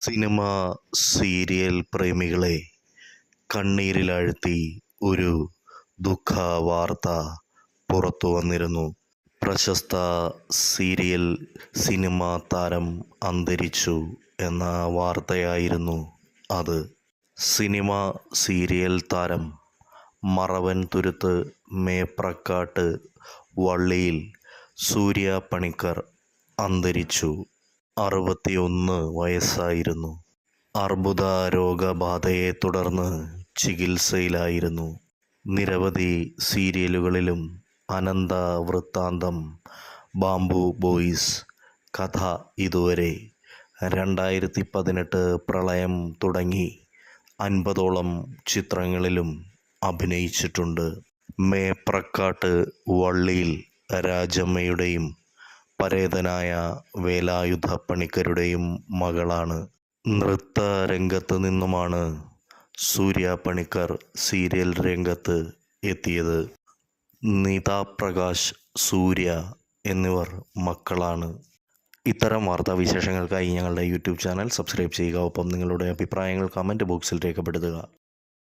Cinema serial പ്രേമികളെ കണ്ണീരിലാഴ്ത്തി ഒരു ദുഃഖ വാർത്ത പുറത്തു വന്നിരുന്നു. പ്രശസ്ത സീരിയൽ സിനിമാ താരം അന്തരിച്ചു എന്ന വാർത്തയായിരുന്നു അത്. സിനിമ സീരിയൽ താരം മറവൻ തുരുത്ത് മേപ്രക്കാട്ട് വള്ളിയിൽ സൂര്യ പണിക്കർ അന്തരിച്ചു. അറുപത്തിയൊന്ന് വയസ്സായിരുന്നു. അർബുദ രോഗബാധയെ തുടർന്ന് ചികിത്സയിലായിരുന്നു. നിരവധി സീരിയലുകളിലും അനന്ത വൃത്താന്തം ബാംബു ബോയ്സ് കഥ ഇതുവരെ രണ്ടായിരത്തി പതിനെട്ട് പ്രളയം തുടങ്ങി അൻപതോളം ചിത്രങ്ങളിലും അഭിനയിച്ചിട്ടുണ്ട്. മേപ്രക്കാട്ട് വള്ളിയിൽ രാജമ്മയുടെയും പരേതനായ വേലായുധ പണിക്കരുടെയും മകളാണ്. നൃത്ത നൃത്തരംഗത്ത് നിന്നുമാണ് സൂര്യ പണിക്കർ സീരിയൽ രംഗത്ത് എത്തിയത്. നീതാ പ്രകാശ് സൂര്യ എന്നിവർ മക്കളാണ്. ഇത്തരം വാർത്താവിശേഷങ്ങൾക്കായി ഞങ്ങളുടെ യൂട്യൂബ് ചാനൽ സബ്സ്ക്രൈബ് ചെയ്യുക. ഒപ്പം നിങ്ങളുടെ അഭിപ്രായങ്ങൾ കമന്റ് ബോക്സിൽ രേഖപ്പെടുത്തുക.